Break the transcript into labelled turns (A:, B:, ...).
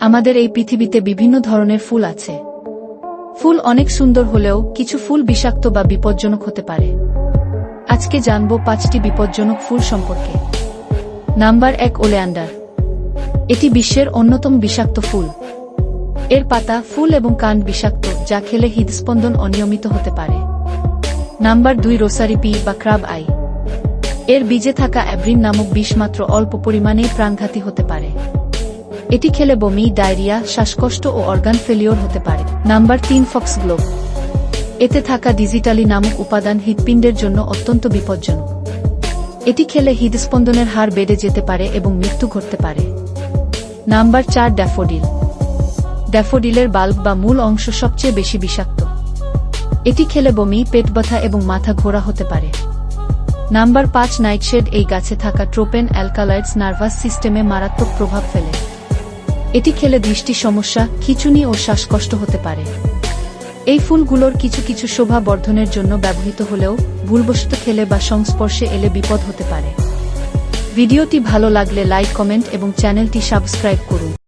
A: আমাদের এই পৃথিবীতে বিভিন্ন ধরনের ফুল আছে। ফুল অনেক সুন্দর হলেও কিছু ফুল বিষাক্ত বা বিপজ্জনক হতে পারে। আজকে জানব পাঁচটি বিপজ্জনক ফুল সম্পর্কে। নাম্বার এক, ওলেয়ান্ডার। এটি বিশ্বের অন্যতম বিষাক্ত ফুল। এর পাতা ফুল এবং কান বিষাক্ত, যা খেলে হৃদস্পন্দন অনিয়মিত হতে পারে। নাম্বার দুই, রোসারিপি বা ক্রাব আই। এর বীজে থাকা অ্যাব্রিন নামক বিষ মাত্র অল্প পরিমাণেই প্রাণঘাতী হতে পারে। এটি খেলে বমি, ডায়রিয়া, শ্বাসকষ্ট ও অর্গান ফেলিওর হতে পারে। নাম্বার তিন ফক্স গ্লোব এতে থাকা ডিজিটালি নামক উপাদান হৃৎপিণ্ডের জন্য অত্যন্ত বিপজ্জনক। এটি খেলে হৃদস্পন্দনের হার বেড়ে যেতে পারে এবং মৃত্যু ঘটতে পারে। নাম্বার চার, ড্যাফোডিল। ড্যাফোডিলের বাল্ব বা মূল অংশ সবচেয়ে বেশি বিষাক্ত। এটি খেলে বমি, পেট ব্যথা এবং মাথা ঘোরা হতে পারে। নাম্বার পাঁচ নাইটশেড, এই গাছে থাকা ট্রোপেন অ্যালকালয়েডস নার্ভাস সিস্টেমে মারাত্মক প্রভাব ফেলে। এটি খেলে দৃষ্টি সমস্যা, খিচুনি ও শ্বাসকষ্ট হতে পারে। এই ফুলগুলোর কিছু কিছু শোভা বর্ধনের জন্য ব্যবহৃত হলেও ভুলবশত খেলে বা সংস্পর্শে এলে বিপদ হতে পারে। ভিডিওটি ভালো লাগলে লাইক, কমেন্ট এবং চ্যানেলটি সাবস্ক্রাইব করুন।